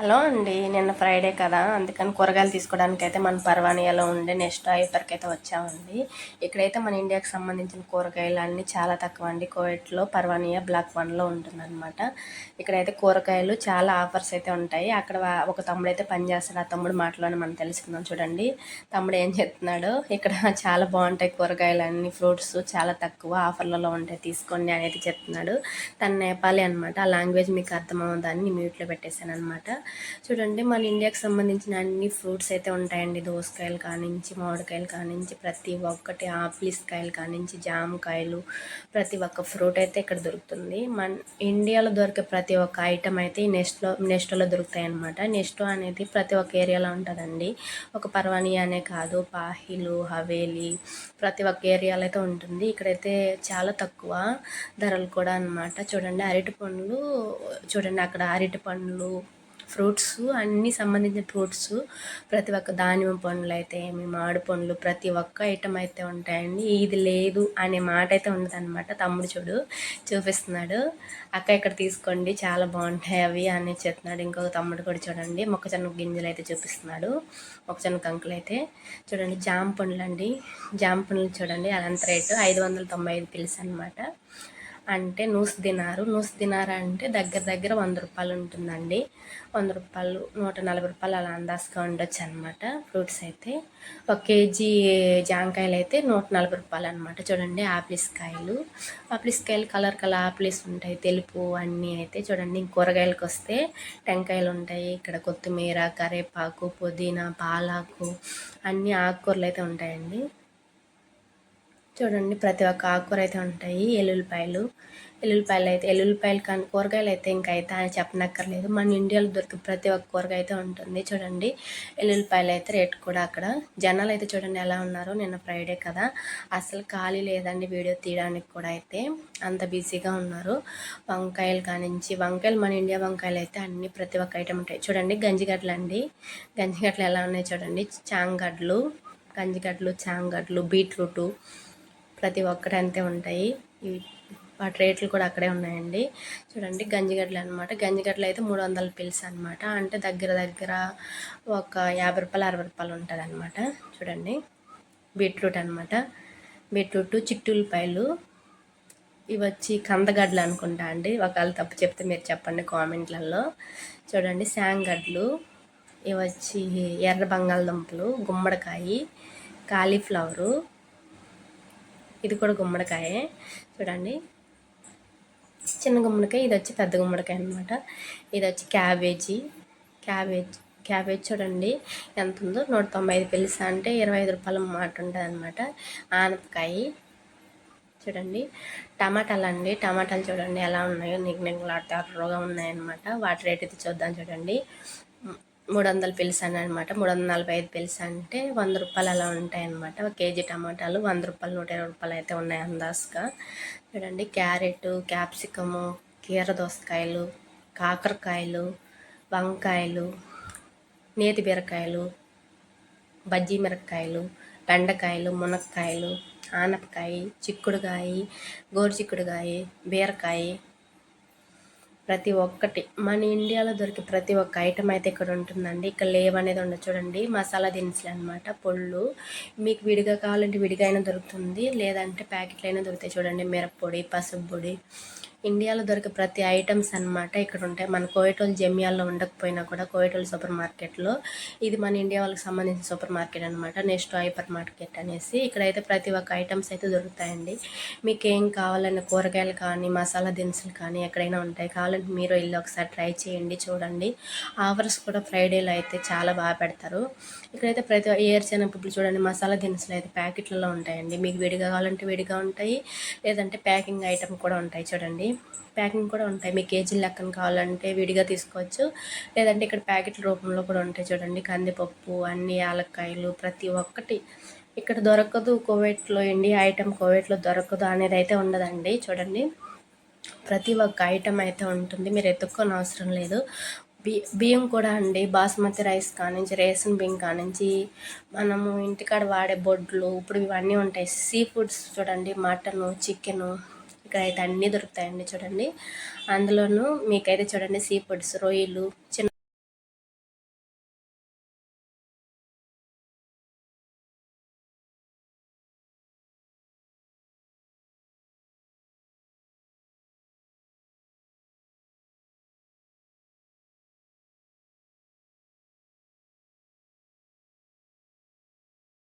Hello అండి నిన్న Friday కదా అందుకని కూరగాయలు తీసుకోవడానికి అయితే మన పర్వానియాలో ఉండే నెక్స్ట్ ఐపర్కి అయితే వచ్చామండి. ఇక్కడైతే మన ఇండియాకి సంబంధించిన కూరగాయలు అన్నీ చాలా తక్కువ అండి కోవిట్లో పర్వానియా బ్లాక్ వన్లో ఉంటుందన్నమాట. ఇక్కడైతే కూరగాయలు చాలా ఆఫర్స్ అయితే ఉంటాయి. అక్కడ ఒక తమ్ముడు అయితే పనిచేస్తాడు ఆ తమ్ముడు మాటలోనే మనం తెలుసుకుందాం చూడండి. తమ్ముడు ఏం చెప్తున్నాడు ఇక్కడ చాలా బాగుంటాయి కూరగాయలు అన్ని ఫ్రూట్స్ చాలా తక్కువ ఆఫర్లలో ఉంటాయి. తీసుకోండి అనేది చెప్తున్నాడు. తను నేపాలి అనమాట ఆ లాంగ్వేజ్ మీకు అర్థమవుతుందని మ్యూట్లో పెట్టేశాను అనమాట చూడండి మన ఇండియాకి సంబంధించిన అన్ని ఫ్రూట్స్ అయితే ఉంటాయండి. దోసకాయలు కానించి మామిడికాయలు కానించి ప్రతి ఒక్కటి ఆపిల్స్ కాయలు కానించి జామకాయలు ప్రతి ఒక్క ఫ్రూట్ అయితే ఇక్కడ దొరుకుతుంది. మన ఇండియాలో దొరికే ప్రతి ఒక్క ఐటమ్ అయితే ఈ నెస్ట్లో నెస్టోలో దొరుకుతాయి అనమాట నెస్టో అనేది ప్రతి ఒక్క ఏరియాలో ఉంటుందండి. ఒక పర్వాణి అనే కాదు పాహిలు హవేలి ప్రతి ఒక్క ఏరియాలో అయితే ఉంటుంది. ఇక్కడైతే చాలా తక్కువ ధరలు కూడా అనమాట చూడండి అరటి పండ్లు చూడండి అక్కడ అరటి పండ్లు ఫ్రూట్స్ అన్ని సంబంధించిన ఫ్రూట్స్ ప్రతి ఒక్క దానిమ్మ పండ్లు అయితే ఏమి మామిడి పండ్లు ప్రతి ఒక్క ఐటమ్ అయితే ఉంటాయండి. ఇది లేదు అనే మాట అయితే ఉండదన్నమాట. తమ్ముడు చూడు చూపిస్తున్నాడు. అక్క ఇక్కడ తీసుకోండి చాలా బాగుంటాయి అవి అని చెప్తున్నాడు. ఇంకొక తమ్ముడు కూడా చూడండి మొక్కజొన్న గింజలు అయితే చూపిస్తున్నాడు. మొక్కజొన్న కంకులు అయితే చూడండి జామ పండ్లు అండి జామ పండ్లు చూడండి అదంత రేటు ఐదు వందల తొంభై ఐదు పిలుసు అనమాట అంటే నూసు దినారు. నూసు దినారు అంటే దగ్గర దగ్గర వంద రూపాయలు ఉంటుందండి. వంద రూపాయలు నూట నలభై రూపాయలు అలా అందాజుగా ఉండొచ్చు అనమాట ఫ్రూట్స్ అయితే. ఒక కేజీ జాంకాయలు అయితే నూట నలభై రూపాయలు అనమాట చూడండి ఆపిల్స్ కాయలు ఆపిల్స్ కాయలు కలర్ కలర్ ఆపిల్స్ ఉంటాయి. తెలుపు అన్నీ అయితే చూడండి. కూరగాయలకు వస్తే టెంకాయలు ఉంటాయి ఇక్కడ కొత్తిమీర కరేపాకు పుదీనా పాలాకు అన్ని ఆకుకూరలు అయితే ఉంటాయండి. చూడండి ప్రతి ఒక్క ఆకుకూర అయితే ఉంటాయి. ఎల్లుల్లిపాయలు. ఎల్లుల్లిపాయలు అయితే ఎల్లుల్లిపాయలు కానీ కూరగాయలు అయితే ఇంకా అయితే అని చెప్పనక్కర్లేదు. మన ఇండియాలో దొరికే ప్రతి ఒక్క కూరగాయ అయితే ఉంటుంది చూడండి. ఎల్లుల్లిపాయలు అయితే రేట్ కూడా అక్కడ. జనాలు అయితే చూడండి ఎలా ఉన్నారో నిన్న ఫ్రైడే కదా. అసలు ఖాళీ లేదండి వీడియో తీయడానికి కూడా అయితే. అంత బిజీగా ఉన్నారు. వంకాయలు కానించి వంకాయలు మన ఇండియా వంకాయలు అయితే అన్ని ప్రతి ఒక్క ఐటమ్ ఉంటాయి. చూడండి గంజిగడ్డలు అండి. గంజిగడ్డలు ఎలా ఉన్నాయి చూడండి. చాంగడ్లు గంజిగడ్డలు చాంగడ్లు బీట్రూటు ప్రతి ఒక్కటి అంతే ఉంటాయి. వాటి రేట్లు కూడా అక్కడే ఉన్నాయండి. చూడండి గంజిగడ్డలు అనమాట గంజిగడ్డలు అయితే మూడు వందల పిల్స్ అనమాట అంటే దగ్గర దగ్గర ఒక యాభై రూపాయలు అరవై రూపాయలు ఉంటుంది అనమాట చూడండి. బీట్రూట్ అనమాట బీట్రూట్ చిట్టులపాయలు ఇవి వచ్చి కందగడ్డలు అనుకుంటా అండి. ఒకవేళ తప్పు చెప్తే మీరు చెప్పండి కామెంట్లలో. చూడండి శాంగడ్లు. ఇవి వచ్చి ఎర్ర బంగాళదుంపలు గుమ్మడికాయ కాలీఫ్లవరు. ఇది కూడా గుమ్మడికాయే. చూడండి. చిన్న గుమ్మడికాయ ఇది వచ్చి పెద్ద గుమ్మడికాయ అనమాట ఇది వచ్చి క్యాబేజీ. క్యాబేజ్ క్యాబేజ్ చూడండి. ఎంత ఉందో నూట తొంభై ఐదు పిలుసా అంటే ఇరవై ఐదు రూపాయల మాట ఉంటుంది అనమాట ఆనపకాయ. చూడండి. టమాటాలు అండి. టమాటాలు చూడండి ఎలా ఉన్నాయో నిగ్ నిగ్లాడుతూ అర్రగా ఉన్నాయన్నమాట. వాటి రేట్ అయితే చూద్దాం చూడండి. మూడు వందలు పిలుసాను అనమాట మూడు వందల నలభై ఐదు పిలుసు అంటే వంద రూపాయలు అలా ఉంటాయన్నమాట. ఒక కేజీ టమాటాలు వంద రూపాయలు నూట ఇరవై రూపాయలు అయితే ఉన్నాయి అందాజుగా. చూడండి క్యారెట్ క్యాప్సికము కీర దోసకాయలు కాకరకాయలు వంకాయలు నేతి బీరకాయలు బజ్జీ మిరపకాయలు బెండకాయలు మునక్కాయలు ఆనపకాయ చిక్కుడుకాయ గోరు చిక్కుడుకాయ బీరకాయ ప్రతి ఒక్కటి. మన ఇండియాలో దొరికే ప్రతి ఒక్క ఐటమ్ అయితే ఇక్కడ ఉంటుందండి. ఇక్కడ లేవనేది ఉండదు చూడండి. మసాలా దినుసులు అనమాట పొళ్ళు. మీకు విడిగా కావాలంటే విడిగా అయినా దొరుకుతుంది. లేదంటే ప్యాకెట్లు అయినా దొరుకుతాయి చూడండి. మిరప్పొడి పసుపు పొడి ఇండియాలో దొరికే ప్రతి ఐటమ్స్ అనమాట ఇక్కడ ఉంటాయి మన కోయటోల్ జమియాల్లో ఉండకపోయినా కూడా కోయటోల్ సూపర్ మార్కెట్లో ఇది మన ఇండియా వాళ్ళకి సంబంధించిన సూపర్ మార్కెట్ అనమాట నెక్స్ట్ హైపర్ మార్కెట్ అనేసి ఇక్కడైతే ప్రతి ఒక్క ఐటమ్స్ అయితే దొరుకుతాయండి. మీకు ఏం కావాలన్న కూరగాయలు కానీ మసాలా దినుసులు కానీ ఎక్కడైనా ఉంటాయి. కావాలంటే మీరు వెళ్ళి ఒకసారి ట్రై చేయండి చూడండి. ఆఫర్స్ కూడా ఫ్రైడేలో అయితే చాలా బాగా పెడతారు. ఇక్కడైతే ప్రతి ఏర్చైన ఇప్పుడు చూడండి మసాలా దినుసులు అయితే ప్యాకెట్లలో ఉంటాయండి. మీకు విడిగా కావాలంటే విడిగా ఉంటాయి. లేదంటే ప్యాకింగ్ ఐటమ్ కూడా ఉంటాయి చూడండి. ప్యాకింగ్ కూడా ఉంటాయి. మీకు కేజీల లెక్కన కావాలంటే విడిగా తీసుకోవచ్చు. లేదంటే ఇక్కడ ప్యాకెట్ల రూపంలో కూడా ఉంటాయి చూడండి. కందిపప్పు అన్ని యాలక్కాయలు ప్రతి ఒక్కటి ఇక్కడ దొరకదు. కోవిడ్లో ఇండియా ఐటెం కోవిడ్లో దొరకదు అనేది అయితే ఉండదండి. చూడండి. ప్రతి ఒక్క ఐటెం అయితే ఉంటుంది. మీరు ఎత్తుక్కొని అవసరం లేదు. బి బియ్యం కూడా అండి. బాస్మతి రైస్ కానించి రేషన్ బియ్యం కానించి మనము ఇంటికాడ వాడే బొడ్లు ఇప్పుడు ఇవన్నీ ఉంటాయి. సీ ఫుడ్స్ చూడండి. మటను చికెను ఇక్కడ అయితే అన్నీ దొరుకుతాయండి చూడండి. అందులోనూ మీకైతే చూడండి సీ ఫుడ్స్ రొయ్యలు చిన్న